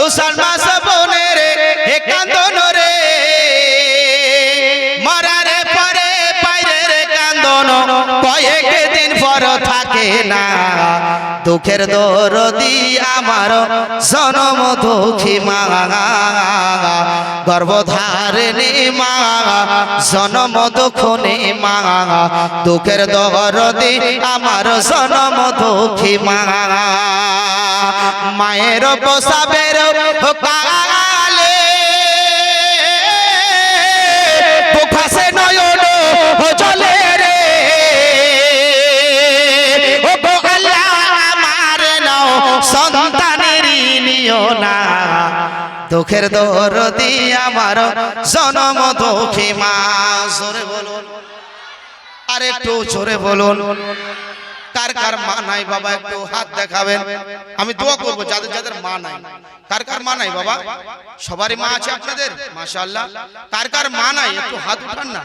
দুসার মাস বনে রে হে কান্দন রে মরারে পরে বাইরে রে কান্দন কয়েক দিন পর থাকে না। দুঃখের দরদি আমার, জনম দুঃখী মা। গর্ভধারিণী মা, জনম দুঃখনি মা। দুঃখের দরদি আমার, জনম দুঃখী মা। মায়ের বসাবের কালে পোখাসে নয়ন জলে রে। ও আল্লাহ আমার নাও, সন্তানের নিও না। দুঃখের দরদি আমার, জনম দুঃখী মা। জোরে বলুন। আর একটু জোরে বলুন। কার কার মা নাই বাবা, একটু হাত দেখাবেন। আমি দোয়া করব, যাদের যাদের মা নাই। কার কার মা নাই বাবা? সবারই মা আছে আপনাদের? মাশাআল্লাহ। কার কার মা নাই? একটু হাত উঠান না।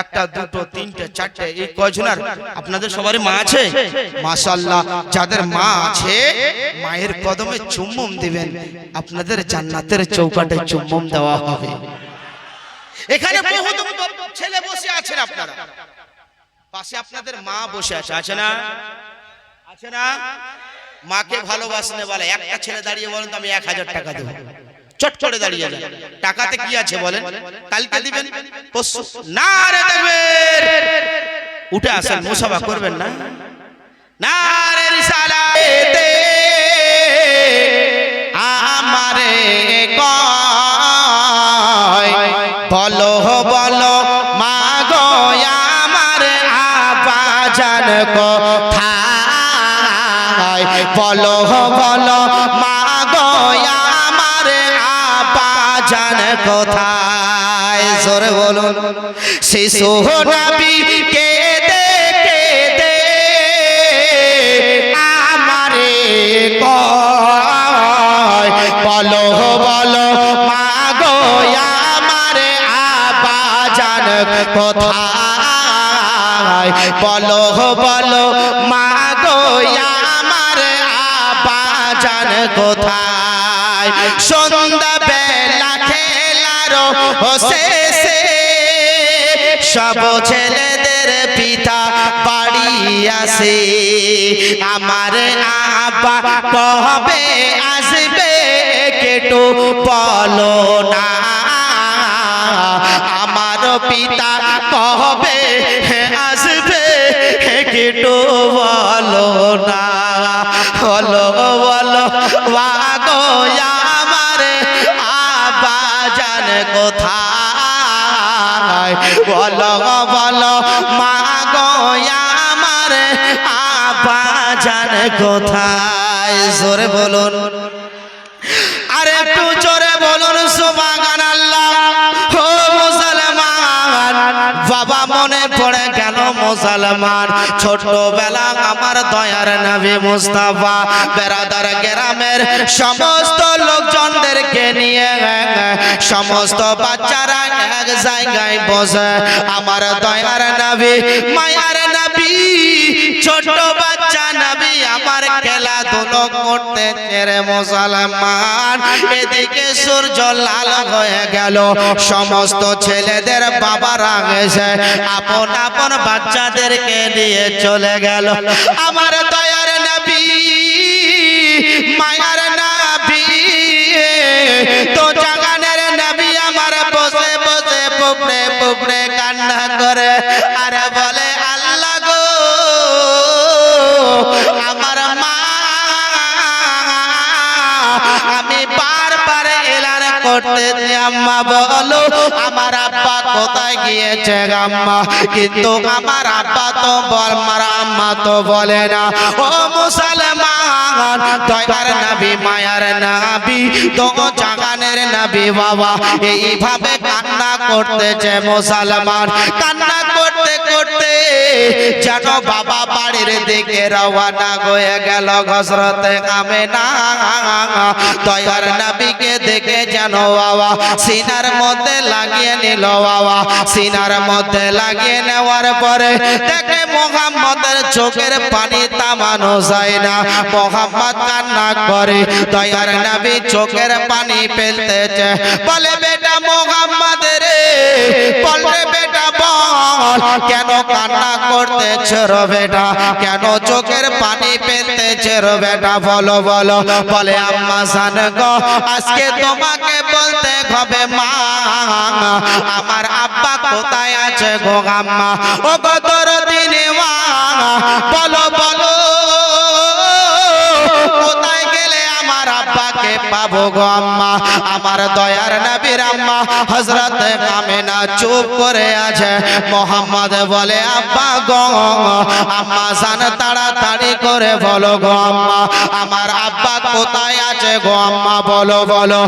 একটা, দুটো, তিনটে, চারটে, এই কয়জনের আপনাদের সবারই মা আছে? মাশাআল্লাহ। যাদের মা আছে, মায়ের কদমে চুম্বন দিবেন। আপনাদের জান্নাতের চৌকাটে চুম্বন দেওয়া হবে। এখানে বহুত ছেলে বসে আছেন আপনারা। পাশে আপনাদের মা বসে আছে আছে না? আছে না? মাকে ভালোবাসনে বলে একটা ছেলে দাঁড়িয়ে বলেন তো আমি এক হাজার টাকা দেবো। চট করে দাঁড়িয়ে যান টাকাতে কি আছে বলেন? কালকে দিবেন? না রে দেখবেন উঠে আসেন মুসাফা করবেন না? না। রে রিসালাতে। কোথায় জোরে বলুন শিশু নবী কে দেখে দে আমারে কয় বলো বলো মা গো আমারে আবাজান কোথায়? বলো বলো মা গো আমার আবাজান কোথায়? সব ছেলেদের পিতা বাড়ি আসে আমার আব্বা কবে আসবে কেটু বলো না আমার পিতা কবে আসবে কেটু বলো না বলো বলো বাগো আমার আব্বা জান কোথায়? বলো বলো, মা আমার আব্বা জান কোথায়? জোরে বলুন। একটু জোরে বলুন সুবাগান আল্লাহ। মুসলমান, বাবা মনে পড়ে গেল মুসলমান। ছোটবেলা আমার দয়ার নবী মুস্তাফা, বেরাদার গ্রামের সমস্ত নিয়ে সমস্ত বাচ্চারা এক জায়গায় বসে। আমার দয়ার নবী মায়ার নবী ছোট বাচ্চা নবী আমার খেলাধুলো করতে তেরে মুসলমান। এদিকে সূর্য লাল হয়ে গেল। সমস্ত ছেলেদের বাবারা গেছে আপন আপন বাচ্চাদেরকে নিয়ে চলে গেল। আমার দয়ার করে আর বলে আল্লাহ গো, আমার মা, আমি বারবার এলান করতে আম্মা বলো, আমার আব্বা কোথায় গিয়েছে আম্মা? কিন্তু আমার আব্বা তো বল, আমার আম্মা তো বলে না। ও মুসলমান দয়ার নবী, মায়ার নবী জাগানের বাবা কান্না করতেছে মুসলমান। কান্না করতে করতে যেন বাবা বাড়ির দিকে রওয়ানা হয়ে গেল ঘসরতে না দেখে যেন বাবা সিনার মধ্যে লাগিয়ে নিল বাবা। সিনার মধ্যে লাগিয়ে নেওয়ার পরে দেখে মোহাম্মদের চোখের পানি তামানো যায় না। মোহাম্মদ কান্না করে। দয়ার নবী চোখের পানি ফেলতেছে। বলে, বেটা মোহাম্মদ রে বল বেটা বল, কেন কান্না করতেছ রো বেটা? কেন চোখের পানি ফেলতেছ রো বেটা? বলো বলো। বলে, আম্মা জান গো, আজকে তোমাকে বলতে হবে মা, আমার আব্বা কোথায় আছে গো আম্মা? ও গো তোর দিনে মা, বলো বলো আব্বাকে পাবো গো আম্মা, আমার দয়ার নবীর আম্মা। কামেনা চুপ করে আছে। মোহাম্মদ বলে, আব্বা গো, আম্মা জান তাড়াতাড়ি করে বলো গো আম্মা, আমার আব্বা কোথায় আছে গো আম্মা, বলো বলো।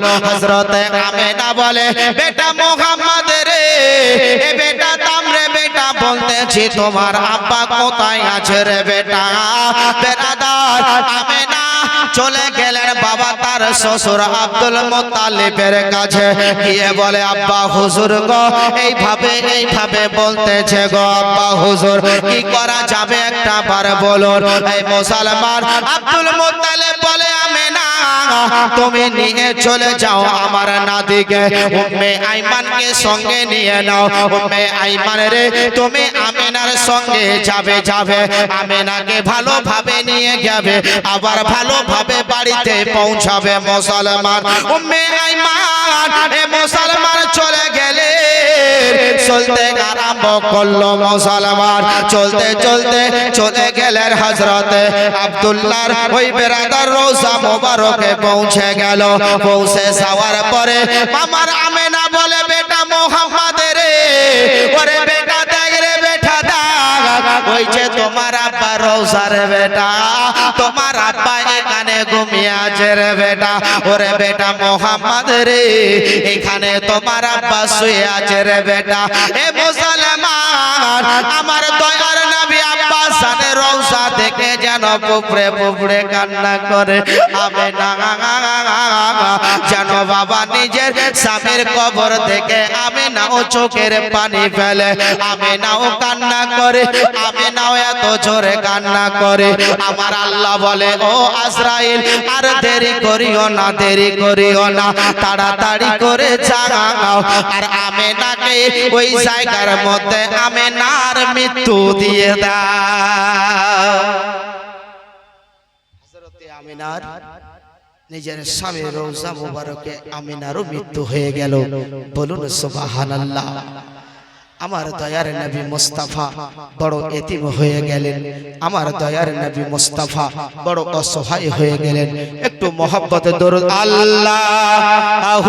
কামেনা বলে, বেটা মোহাম্মদ রে, এ বেটা তামরে বেটা, বলতেছি তোমার আব্বা কোথায় আছে রে বেটা? চলে গেলেন বাবা তার শ্বশুর আব্দুল মোতালিবের কাছে। গিয়ে বলে, আব্বা হুজুর গো, এইভাবে এইভাবে বলতেছে গো, আব্বা হুজুর, কি করা যাবে একটা বার বলুন। এই মুসলমান আব্দুল মোতালিব বলে আমেনা তুমি নিয়ে চলে যাও আমার নাদিকে উম্মে আইমানকে সঙ্গে নিয়ে নাও। উম্মে আইমান রে, তুমি আমিনার সঙ্গে যাবে যাবে। আমিনাকে ভালোভাবে নিয়ে যাবে, আবার ভালোভাবে বাড়িতে পৌঁছাবে মুসলমান। উম্মে আইমান, এ মুসলমান চলে গেলে, চলতে আরম্ভ করল মুসলমান চলতে চলতে চলে গেলেন হজরতে আবদুল্লার ওই বেড়াদার রোজা মোবারকে পৌঁছে গেল। পৌঁছে যাওয়ার পরে আমার আমেনা আব্বা রোজা রে বেটা, তোমার আব্বা এখানে ঘুমিয়ে আছে রে বেটা। ওরে বেটা মোহাম্মদ রে, এখানে তোমার আব্বা শুয়ে আছে রে বেটা। এ মুসলমান, আমার দয়ার নবী আব্বা সানে রৌসা দেখে যেন পুপড়ে পুপড়ে কান্না করে। আমি যেন বাবা নিজের স্বামীর কবর দেখে আমি নাও চোখের পানি ফেলে। আমি নাও কান্না করে আমি নাও এত জোরে কান্না করে। আমার আল্লাহ বলে, ও আজরাইল, আর দেরি করিও না, দেরি করিও না। তাড়াতাড়ি করে যাও। আর নাকে ওই জায়গার মধ্যে আমি নার মৃত্যু দিয়ে দাও। আমিনার নিজের স্বামী রোজা মুবারকে আমিনারও মৃত্যু হয়ে গেল। বলুন সুবহানাল্লাহ। আমার দয়ার নবী মুস্তাফা বড় এতিম হয়ে গেলেন। আমার দয়ার নবী মুস্তাফা বড় অসহায় হয়ে গেলেন। একটু মহব্বতে দরুদ। আল্লাহ